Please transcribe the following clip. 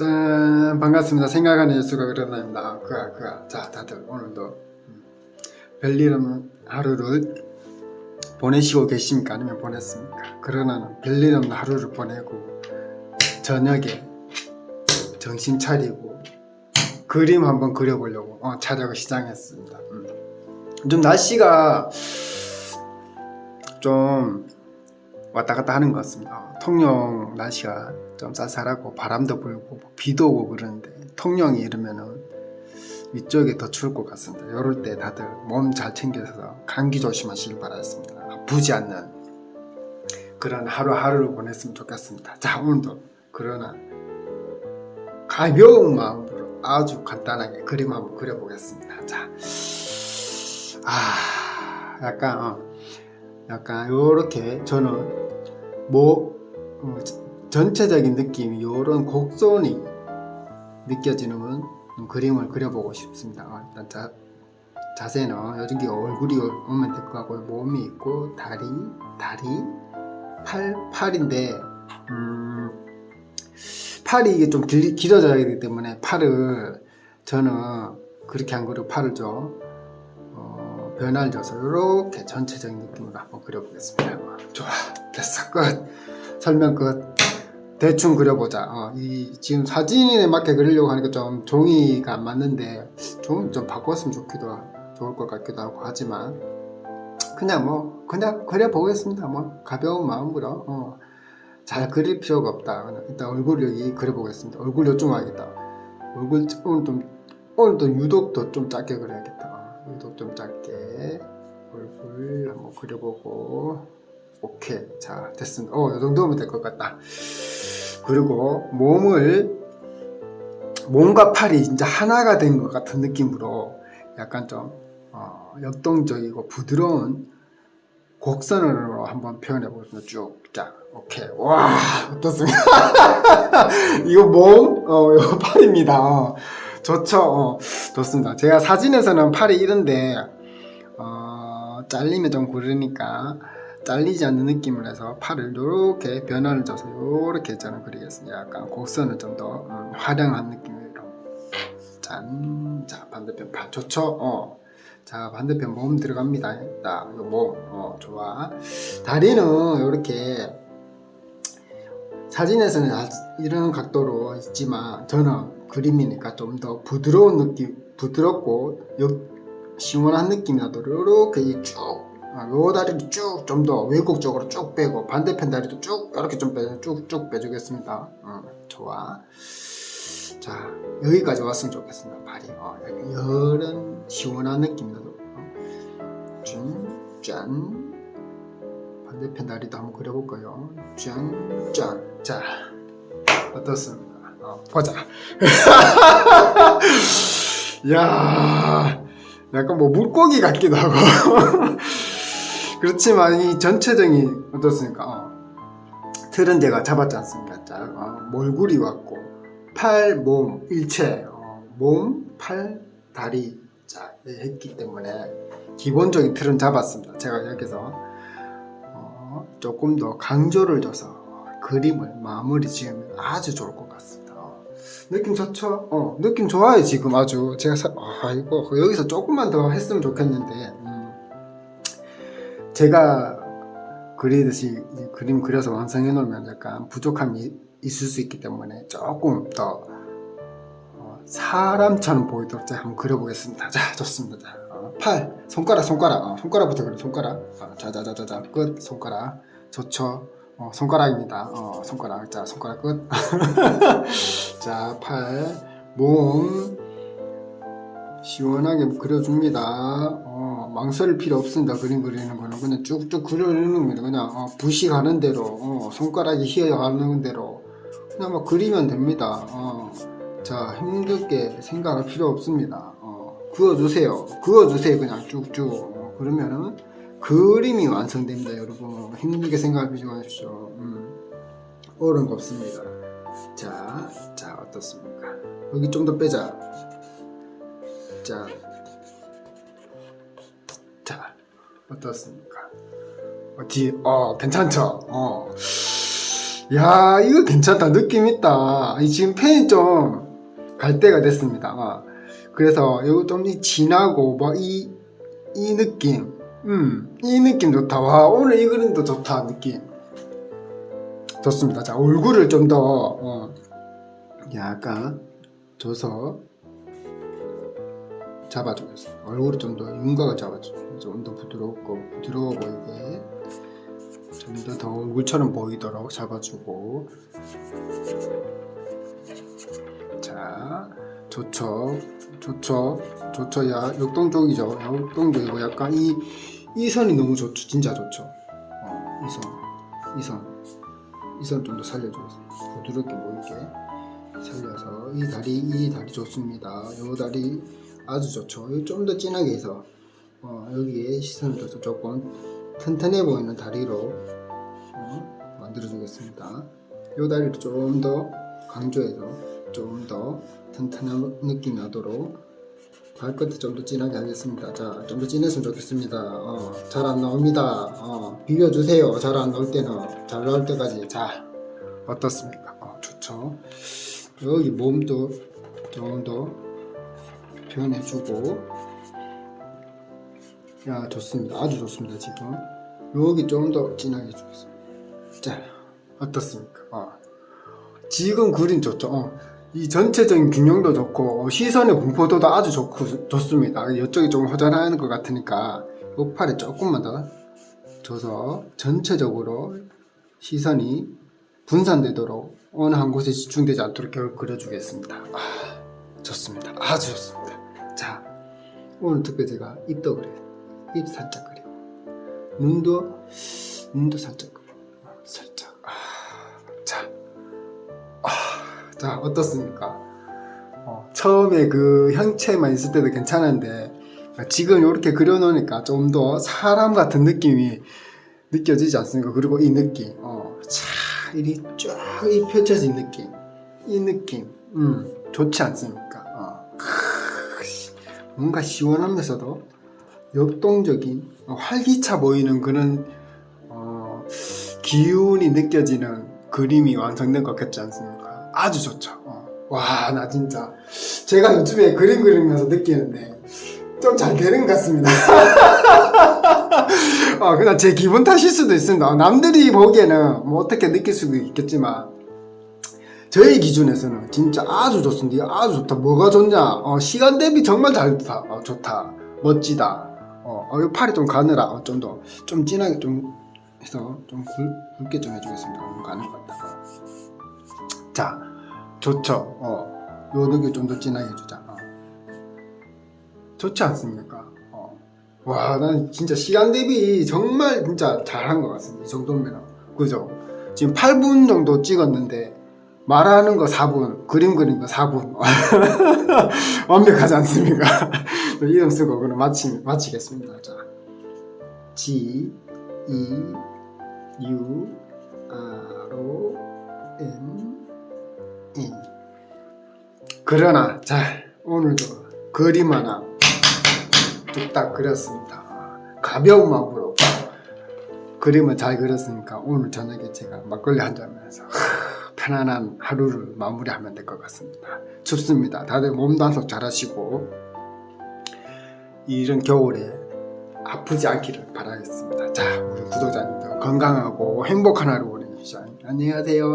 짠 반갑습니다. 생각하는 예수가 그러나입니다. 아, 그아 그아 자 다들 오늘도 음, 별일 없는 하루를 보내시고 계십니까? 아니면 보냈습니까? 그러나는 별일 없는 하루를 보내고 저녁에 정신 차리고 그림 한번 그려보려고 어, 촬영을 시작했습니다. 음. 좀 날씨가 좀 왔다 갔다 하는 것 같습니다. 어, 통영 날씨가 좀 쌀쌀하고 바람도 불고 뭐 비도 오고 그러는데 통영이 이러면은 위쪽에 더 추울 것 같습니다. 이럴 때 다들 몸 잘 챙겨서 감기 조심하시길 바라겠습니다. 아프지 않는 그런 하루하루를 보냈으면 좋겠습니다. 자 오늘도 그러나 가벼운 마음으로 아주 간단하게 그림 한번 그려보겠습니다. 자, 아 약간 어, 약간 요렇게 저는 뭐 어, 전체적인 느낌이 이런 곡선이 느껴지는 그림을 그려보고 싶습니다. 어, 일단 자, 자세는 여기 얼굴이 오면 될 것 같고 몸이 있고 다리, 다리, 팔, 팔인데 음, 팔이 이게 좀 길, 길어져야 되기 때문에 팔을 저는 그렇게 안 그리고 팔을 좀 어, 변화를 줘서 이렇게 전체적인 느낌으로 한번 그려보겠습니다. 어, 좋아, 됐어, 끝. 설명 끝. 대충 그려보자. 어, 이 지금 사진에 맞게 그리려고 하니까 좀 종이가 안 맞는데 좀 좀 바꿨으면 좋기도 하- 좋을 것 같기도 하고 하지만 그냥 뭐 그냥 그려 보겠습니다. 뭐 가벼운 마음으로 어, 잘 그릴 필요가 없다. 일단 얼굴 여기 그려보겠습니다. 얼굴 요좀 하겠다. 얼굴 오늘 좀 오늘 또 유독 더 좀 작게 그려야겠다. 어, 유독 좀 작게 얼굴 한번 그려보고 오케이 자 됐습니다. 어, 이 정도면 될 것 같다. 그리고 몸을 몸과 팔이 진짜 하나가 된 것 같은 느낌으로 약간 좀 어, 역동적이고 부드러운 곡선으로 한번 표현해 보겠습니다. 쭉, 자, 오케이, 와, 어떻습니까? 이거 몸, 어, 이거 팔입니다. 어, 좋죠, 어, 좋습니다. 제가 사진에서는 팔이 이런데 어, 잘리면 좀 그러니까 잘리지 않는 느낌을 해서 팔을 이렇게 변화를 줘서 이렇게 저는 그리겠습니다. 약간 곡선을 좀더 음, 화려한 느낌으로. 짠, 자 반대편 팔 좋죠? 어. 자 반대편 몸 들어갑니다. 자 이거 몸, 어 좋아. 다리는 이렇게 사진에서는 아- 이런 각도로 있지만 저는 그림이니까 좀 더 부드러운 느낌, 부드럽고 역- 시원한 느낌이 나도록 이렇게 쭉, 아, 요 다리를 쭉 좀 더 외국적으로 쭉 빼고 반대편 다리도 쭉 이렇게 좀 빼, 쭉쭉 빼주겠습니다. 어, 좋아. 자 여기까지 왔으면 좋겠습니다. 발이 어, 이런 시원한 느낌이 나도록 어. 짠, 짠. 반대편 다리도 한번 그려볼까요? 짠, 짠. 자, 어떻습니까? 어, 보자. 야, 약간 뭐 물고기 같기도 하고. 그렇지만 이 전체적인 어떻습니까? 어. 틀은 제가 잡았지 않습니까? 자, 어, 몰골이 왔고 팔, 몸 일체, 어, 몸, 팔, 다리 자 했기 때문에 기본적인 틀은 잡았습니다. 제가 여기서 어, 조금 더 강조를 줘서 그림을 마무리 지으면 아주 좋을 것 같습니다. 어, 느낌 좋죠? 어, 느낌 좋아요 지금 아주 제가 사, 아, 이거 여기서 조금만 더 했으면 좋겠는데 음, 제가 그리듯이 이 그림 그려서 완성해 놓으면 약간 부족함이 있을 수 있기 때문에 조금 더 어, 사람처럼 보이도록 제가 한번 그려보겠습니다. 자, 좋습니다. 자, 어, 팔, 손가락, 손가락, 어, 손가락부터 그려, 손가락. 어, 자자자자자, 끝, 손가락. 좋죠. 어, 손가락입니다. 어, 손가락. 자, 손가락 끝. 자, 팔, 몸. 시원하게 그려줍니다. 어, 망설일 필요 없습니다. 그림 그리는 거는 그냥 쭉쭉 그려주는 겁니다. 그냥 어, 붓이 가는 대로, 어, 손가락이 휘어가는 대로 그냥 막 그리면 됩니다. 어, 자, 힘들게 생각할 필요 없습니다. 어, 그어주세요. 그어주세요. 그냥 쭉쭉. 어, 그러면은 그림이 완성됩니다, 여러분. 힘들게 생각하지 마십시오. 음, 어려운 거 없습니다. 자, 자, 어떻습니까? 여기 좀 더 빼자. 자, 자, 어떻습니까? 어디, 어, 괜찮죠? 어. 야 이거 괜찮다 느낌 있다 이 지금 펜이 좀 갈 때가 됐습니다 어. 그래서 이거 좀이 진하고 뭐이이 느낌 음 이 느낌 좋다. 와 오늘 이 그림도 좋다 느낌. 좋습니다. 자 얼굴을 좀 더 어, 약간 줘서 잡아주겠습니다. 얼굴을 좀 더 윤곽을 잡아주고 좀더 부드럽고 부드러워 보이게 좀 더 더 얼굴처럼 보이도록 잡아주고. 자 좋죠 좋죠 좋죠. 야 역동 쪽이죠. 역동 쪽이고 약간 이 이 선이 너무 좋죠. 진짜 좋죠. 어, 이 선 이 선 이 선 좀 더 살려주겠습니다 부드럽게 보이게 살려서 이 다리 이 다리 좋습니다. 요 다리 아주 좋죠. 좀 더 진하게 해서 어, 여기에 시선을 둬서 조금 튼튼해 보이는 다리로 어, 만들어주겠습니다. 이 다리를 좀 더 강조해서 좀 더 튼튼한 느낌이 나도록 발끝을 좀더 진하게 하겠습니다. 자, 좀 더 진했으면 좋겠습니다. 어, 잘 안 나옵니다. 어, 비벼주세요. 잘 안 나올 때는 잘 나올 때까지. 자, 어떻습니까? 어, 좋죠. 여기 몸도 좀더 표현해주고 야 좋습니다 아주 좋습니다 지금 여기 좀 더 진하게 주겠습니다 자 어떻습니까 어. 지금 그림 좋죠 어. 이 전체적인 균형도 좋고 어, 시선의 분포도도 아주 좋고 좋습니다. 이쪽이 좀 허전한 것 같으니까 이 팔에 조금만 더 줘서 전체적으로 시선이 분산되도록 어느 한 곳에 집중되지 않도록 결 그려주겠습니다. 아, 좋습니다. 아주 좋습니다. 자 오늘 특별히 제가 입도 그려요 입 살짝 그리고 눈도 눈도 살짝 어, 살짝 자 어떻습니까? 어, 처음에 그 형체만 있을 때도 괜찮은데 지금 이렇게 그려놓으니까 좀 더 사람 같은 느낌이 느껴지지 않습니까? 그리고 이 느낌, 어, 차, 이 쫙이 펼쳐진 느낌, 이 느낌, 음, 좋지 않습니까? 어, 크, 씨, 뭔가 시원하면서도 역동적인 어, 활기차 보이는 그런 어, 기운이 느껴지는 그림이 완성된 것 같지 않습니까? 아주 좋죠. 어. 와, 나 진짜 제가 요즘에 그림 그리면서 느끼는데 좀 잘 되는 것 같습니다. 어, 그냥 제 기분 탓일 수도 있습니다. 어, 남들이 보기에는 뭐 어떻게 느낄 수도 있겠지만 저희 기준에서는 진짜 아주 좋습니다. 아주 좋다. 뭐가 좋냐? 어, 시간 대비 정말 잘 좋다. 어, 좋다. 멋지다. 어, 어, 이 팔이 좀 가느라 어, 좀 더 좀 진하게 좀 해서 좀 굵, 굵게 좀 해주겠습니다. 너무 가는 것 같다가. 자, 좋죠. 어, 요 느낌 좀더 진하게 해주자. 어. 좋지 않습니까? 어. 와, 난 진짜 시간 대비 정말 진짜 잘한 것 같습니다. 이 정도면. 그죠? 지금 8분 정도 찍었는데, 말하는 거 4분, 그림 그리는 거 4분. 완벽하지 않습니까? 이름 쓰고 그럼 마치, 마치겠습니다. 자, G, E, U, R, O, N. 그러나, 자, 오늘도 그림 하나 뚝딱 그렸습니다. 가벼운 마음으로 그림을 잘 그렸으니까 오늘 저녁에 제가 막걸리 한 잔 하면서 편안한 하루를 마무리하면 될 것 같습니다. 춥습니다. 다들 몸 단속 잘 하시고 이런 겨울에 아프지 않기를 바라겠습니다. 자, 우리 구독자님들 건강하고 행복한 하루 보내십시오. 안녕히 가세요.